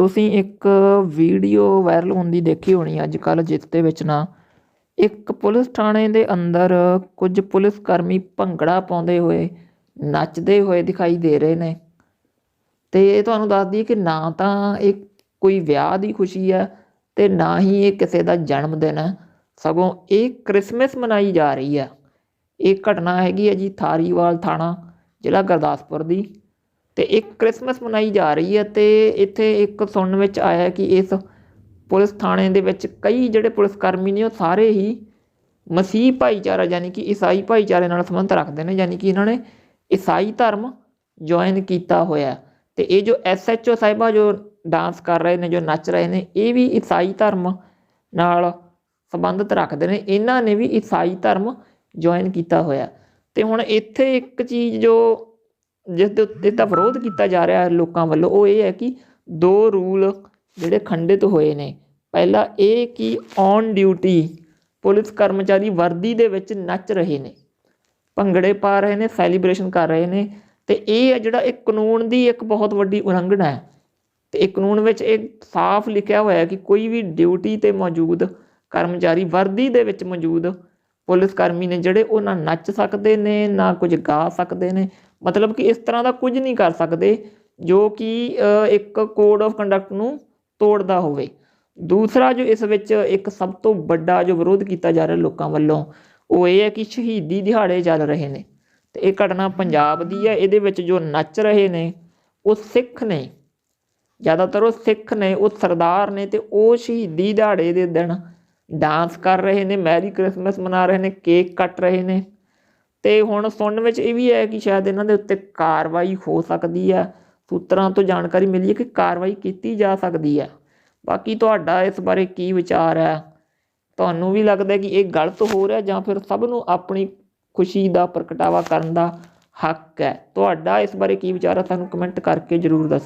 ਤੁਸੀਂ ਇੱਕ video viral ਹੁੰਦੀ ਦੇਖੀ ਹੋਣੀ ਅੱਜ ਕੱਲ੍ਹ ਜਿਸ ਦੇ ਵਿੱਚ ਨਾ। ਇੱਕ ਪੁਲਿਸ ਥਾਣੇ ਦੇ ਅੰਦਰ ਕੁਝ ਪੁਲਿਸ ਕਰਮੀ ਭੰਗੜਾ ਪਾਉਂਦੇ ਹੋਏ ਨੱਚਦੇ ਹੋਏ ਦਿਖਾਈ ਦੇ ਰਹੇ ਨੇ। ਅਤੇ ਇਹ ਤੁਹਾਨੂੰ ਦੱਸਦੀ ਕਿ ਨਾ ਤਾਂ ਇਹ ਕੋਈ ਵਿਆਹ ਦੀ ਖੁਸ਼ੀ ਹੈ ਅਤੇ ਨਾ ਹੀ ਇਹ ਕਿਸੇ ਦਾ ਜਨਮ ਦਿਨ ਹੈ ਸਗੋਂ ਇਹ ਕ੍ਰਿਸਮਿਸ ਮਨਾਈ ਜਾ ਰਹੀ ਹੈ ਇਹ ਘਟਨਾ ਹੈਗੀ ਹੈ ਜੀ ਥਾਰੀਵਾਲ ਥਾਣਾ, ਜ਼ਿਲ੍ਹਾ ਗੁਰਦਾਸਪੁਰ ਦੀ। ਅਤੇ ਇੱਕ ਕ੍ਰਿਸਮਸ ਮਨਾਈ ਜਾ ਰਹੀ ਹੈ ਅਤੇ ਇੱਥੇ ਇੱਕ ਸੁਣਨ ਵਿੱਚ ਆਇਆ ਕਿ ਇਸ ਪੁਲਿਸ ਥਾਣੇ ਦੇ ਵਿੱਚ ਕਈ ਜਿਹੜੇ ਪੁਲਿਸ ਕਰਮੀ ਨੇ ਉਹ ਸਾਰੇ ਹੀ ਮਸੀਹ ਭਾਈਚਾਰਾ ਯਾਨੀ ਕਿ ਈਸਾਈ ਭਾਈਚਾਰੇ ਨਾਲ ਸੰਬੰਧ ਰੱਖਦੇ ਨੇ, ਯਾਨੀ ਕਿ ਇਹਨਾਂ ਨੇ ਈਸਾਈ ਧਰਮ ਜੁਆਇਨ ਕੀਤਾ ਹੋਇਆ ਅਤੇ ਇਹ ਜੋ ਐਸ ਐਚ ਓ ਸਾਹਿਬਾ ਜੋ ਡਾਂਸ ਕਰ ਰਹੇ ਨੇ, ਜੋ ਨੱਚ ਰਹੇ ਨੇ, ਇਹ ਵੀ ਈਸਾਈ ਧਰਮ ਨਾਲ ਸੰਬੰਧਿਤ ਰੱਖਦੇ ਨੇ। ਇਹਨਾਂ ਨੇ ਵੀ ਈਸਾਈ ਧਰਮ ਜੁਆਇਨ ਕੀਤਾ ਹੋਇਆ ਅਤੇ ਹੁਣ ਇੱਥੇ ਇੱਕ ਚੀਜ਼ ਜੋ ਜਿਸ ਦੇ ਉੱਤੇ ਤਾਂ ਵਿਰੋਧ ਕੀਤਾ ਜਾ ਰਿਹਾ ਹੈ ਲੋਕਾਂ ਵੱਲੋਂ, ਉਹ ਇਹ ਹੈ ਕਿ ਦੋ ਰੂਲ ਜਿਹੜੇ ਖੰਡਿਤ ਹੋਏ ਨੇ। ਪਹਿਲਾ ਇਹ ਕਿ ਔਨ ਡਿਊਟੀ ਪੁਲਿਸ ਕਰਮਚਾਰੀ ਵਰਦੀ ਦੇ ਵਿੱਚ ਨੱਚ ਰਹੇ ਨੇ, ਭੰਗੜੇ ਪਾ ਰਹੇ ਨੇ ਸੈਲੀਬ੍ਰੇਸ਼ਨ ਕਰ ਰਹੇ ਨੇ ਅਤੇ ਇਹ ਹੈ ਜਿਹੜਾ ਇਹ ਕਾਨੂੰਨ ਦੀ ਇੱਕ ਬਹੁਤ ਵੱਡੀ ਉਲੰਘਣਾ ਹੈ। ਅਤੇ ਇਹ ਕਾਨੂੰਨ ਵਿੱਚ ਇਹ ਸਾਫ਼ ਲਿਖਿਆ ਹੋਇਆ ਕਿ ਕੋਈ ਵੀ ਡਿਊਟੀ 'ਤੇ ਮੌਜੂਦ ਕਰਮਚਾਰੀ ਵਰਦੀ ਦੇ ਵਿੱਚ ਮੌਜੂਦ ਪੁਲਿਸ ਕਰਮੀ ਨੇ ਜਿਹੜੇ ਉਹ ਨਾ ਨੱਚ ਸਕਦੇ ਨੇ, ਨਾ ਕੁਝ ਗਾ ਸਕਦੇ ਨੇ। ਮਤਲਬ ਕਿ ਇਸ ਤਰ੍ਹਾਂ ਦਾ ਕੁਝ ਨਹੀਂ ਕਰ ਸਕਦੇ ਜੋ ਕਿ ਇੱਕ ਕੋਡ ਆਫ ਕੰਡਕਟ ਨੂੰ ਤੋੜਦਾ ਹੋਵੇ। ਦੂਸਰਾ ਜੋ ਇਸ ਵਿੱਚ ਇੱਕ ਸਭ ਤੋਂ ਵੱਡਾ ਜੋ ਵਿਰੋਧ ਕੀਤਾ ਜਾ ਰਿਹਾ ਲੋਕਾਂ ਵੱਲੋਂ, ਉਹ ਇਹ ਹੈ ਕਿ ਸ਼ਹੀਦੀ ਦਿਹਾੜੇ ਚੱਲ ਰਹੇ ਨੇ। ਅਤੇ ਇਹ ਘਟਨਾ ਪੰਜਾਬ ਦੀ ਹੈ, ਇਹਦੇ ਵਿੱਚ ਜੋ ਨੱਚ ਰਹੇ ਨੇ, ਉਹ ਸਿੱਖ ਨੇ। ਜ਼ਿਆਦਾਤਰ ਉਹ ਸਿੱਖ ਨੇ, ਉਹ ਸਰਦਾਰ ਨੇ ਅਤੇ ਉਹ ਸ਼ਹੀਦੀ ਦਿਹਾੜੇ ਦੇ ਦਿਨ ਡਾਂਸ ਕਰ ਰਹੇ ਨੇ, ਮੈਰੀ ਕ੍ਰਿਸਮਸ ਮਨਾ ਰਹੇ ਨੇ, ਕੇਕ ਕੱਟ ਰਹੇ ਨੇ। ਅਤੇ ਹੁਣ ਸੁਣਨ ਵਿੱਚ ਇਹ ਵੀ ਹੈ ਕਿ ਸ਼ਾਇਦ ਇਹਨਾਂ ਦੇ ਉੱਤੇ ਕਾਰਵਾਈ ਹੋ ਸਕਦੀ ਹੈ। ਸੂਤਰਾਂ ਤੋਂ ਜਾਣਕਾਰੀ ਮਿਲੀ ਹੈ ਕਿ ਕਾਰਵਾਈ ਕੀਤੀ ਜਾ ਸਕਦੀ ਹੈ। ਬਾਕੀ ਤੁਹਾਡਾ ਇਸ ਬਾਰੇ ਕੀ ਵਿਚਾਰ ਹੈ? ਤੁਹਾਨੂੰ ਵੀ ਲੱਗਦਾ ਕਿ ਇਹ ਗਲਤ ਹੋ ਰਿਹਾ ਜਾਂ ਫਿਰ ਸਭ ਨੂੰ ਆਪਣੀ ਖੁਸ਼ੀ ਦਾ ਪ੍ਰਗਟਾਵਾ ਕਰਨ ਦਾ ਹੱਕ ਹੈ? ਤੁਹਾਡਾ ਇਸ ਬਾਰੇ ਕੀ ਵਿਚਾਰ ਹੈ? ਸਾਨੂੰ ਕਮੈਂਟ ਕਰਕੇ ਜ਼ਰੂਰ ਦੱਸੋ